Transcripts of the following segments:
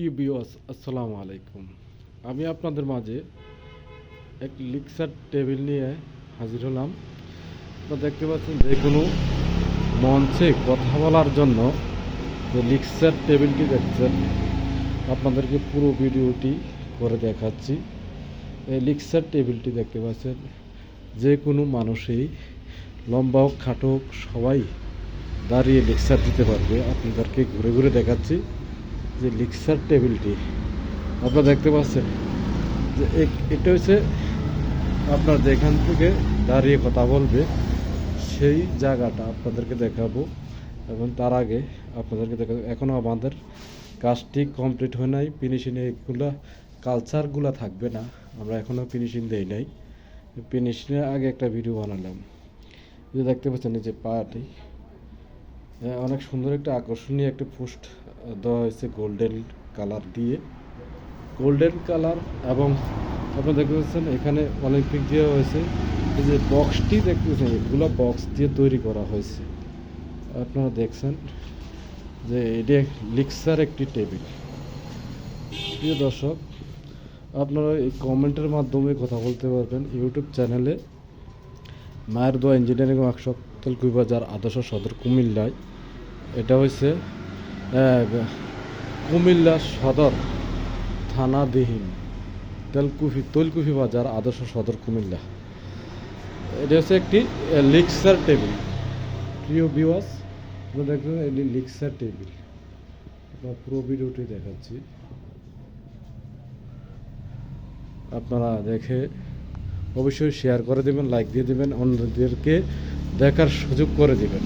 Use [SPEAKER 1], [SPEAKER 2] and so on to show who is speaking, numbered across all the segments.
[SPEAKER 1] প্রিয় বিওয়াস আসসালামু আলাইকুম। আমি আপনাদের মাঝে এক লিক্সার টেবিল নিয়ে হাজির হলাম। আপনারা দেখতে পাচ্ছেন যে কোনো মঞ্চে কথা বলার জন্য যে লিক্সার টেবিলটি দেখছেন, আপনাদেরকে পুরো ভিডিওটি করে দেখাচ্ছি। এই লিক্সার টেবিলটি দেখতে পাচ্ছেন, যে কোনো মানুষই লম্বা হোক, খাটো হোক, সবাই দাঁড়িয়ে লেকচার দিতে পারবে। আপনাদেরকে ঘুরে ঘুরে দেখাচ্ছি। যে লিক্সার টেবিলটি, আপনারা দেখতে পাচ্ছেন যে এটা হচ্ছে আপনার যেখান থেকে দাঁড়িয়ে কথা বলবে, সেই জায়গাটা আপনাদেরকে দেখাবো এবং তার আগে আপনাদেরকে দেখাবো। এখনও আমাদের কাজটি কমপ্লিট হয় নাই ফিনিশিং এগুলা কালচারগুলো থাকবে না, আমরা এখনও ফিনিশিং দেই নাই। ফিনিশিংয়ের আগে একটা ভিডিও বানালাম। যে দেখতে পাচ্ছেন এই যে পাটি অনেক সুন্দর একটা আকর্ষণীয় একটা পোস্ট দেওয়া হয়েছে গোল্ডেন কালার দিয়ে। গোল্ডেন কালার এবং আপনারা দেখতে পাচ্ছেন এখানে অলিম্পিক দেওয়া হয়েছে। এই যে বক্সটি দেখতে পাচ্ছেন এগুলো বক্স দিয়ে তৈরি করা হয়েছে। আপনারা দেখছেন যে এটি লিক্সার একটি টেবিল। প্রিয় দর্শক, আপনারা এই কমেন্টের মাধ্যমে কথা বলতে পারবেন ইউটিউব চ্যানেলে। মায়ের দোয়া ইঞ্জিনিয়ারিং ওয়ার্কশপ। তেলকুই বাজার আদর্শ সদর কুমিল্লায়। এটা আহ, কুমিল্লা সদর থানাবিহীন তেলকুফি তৈলকুফি বাজার আদর্শ সদর কুমিল্লা। এটা হচ্ছে একটি লিক্সার টেবিল। প্রিয় বিওয়াস দেখবেন এটি লিক্সার টেবিল। আপনার পুরো ভিডিওটি দেখাচ্ছি। আপনারা দেখে অবশ্যই শেয়ার করে দেবেন লাইক দিয়ে দেবেন। অন্যদেরকে দেখার সুযোগ করে দেবেন।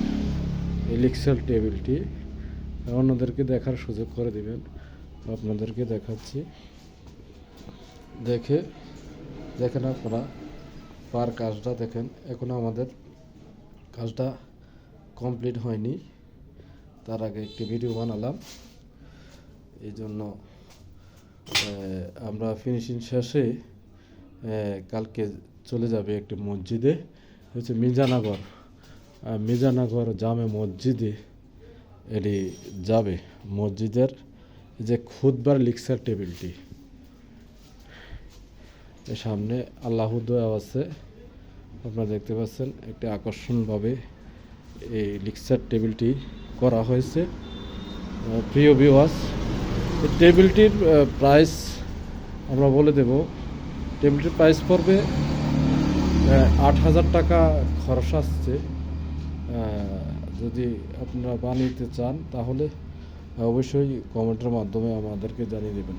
[SPEAKER 1] এই লিক্সাল টেবিলটি অন্যদেরকে দেখার সুযোগ করে দেবেন। আপনাদেরকে দেখাচ্ছি। দেখে, দেখেন আপনারা পার কাজটা দেখেন। এখনও আমাদের কাজটা কমপ্লিট হয়নি। তার আগে একটি ভিডিও বানালাম। এই জন্য আমরা ফিনিশিং শেষে কালকে চলে যাবে একটি মসজিদে। হচ্ছে মির্জানগর। মির্জানগর জামে মসজিদে এটি যাবে। মসজিদের যে খুদবার লিক্সার টেবিলটি, এর সামনে আল্লাহ দেওয়া আছে। আপনারা দেখতে পাচ্ছেন একটি আকর্ষণভাবে এই লিক্সার টেবিলটি করা হয়েছে। প্রিয় বিওয়াস এই টেবিলটির প্রাইস আমরা বলে দেব, টেবিলটির প্রাইস পড়বে আট হাজার টাকা খরচ আসছে। যদি আপনারা বানিয়ে চান তাহলে অবশ্যই কমেন্টের মাধ্যমে আমাদেরকে জানিয়ে দেবেন।